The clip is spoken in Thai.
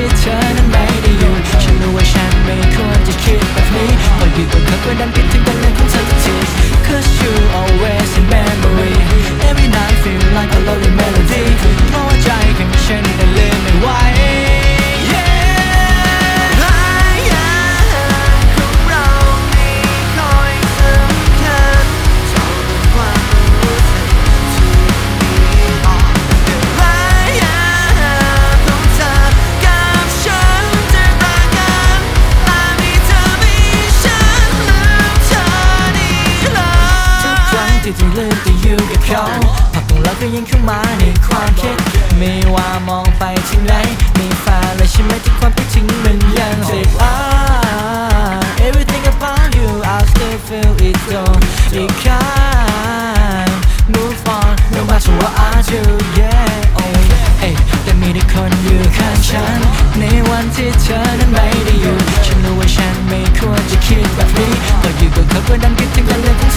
วัน เขาผักของเราก็ยังเข้ามาในความคิด ไม่ว่ามองไปทิ้งไหนมีฝาเลยใช่ไหมที่ความคิดถึงมันยังติดอ่ Everything about you I still feel it though You can't move on no matter what I do yeah oh hey แต่มีแต่คนอยู่ข้างฉัน ในวันที่เธอนั้นไม่ได้อยู่ ฉันรู้ว่าฉันไม่ควรจะคิดแบบนี้แต่อยู่กับเขาก็ดันคิดถึงกันเลย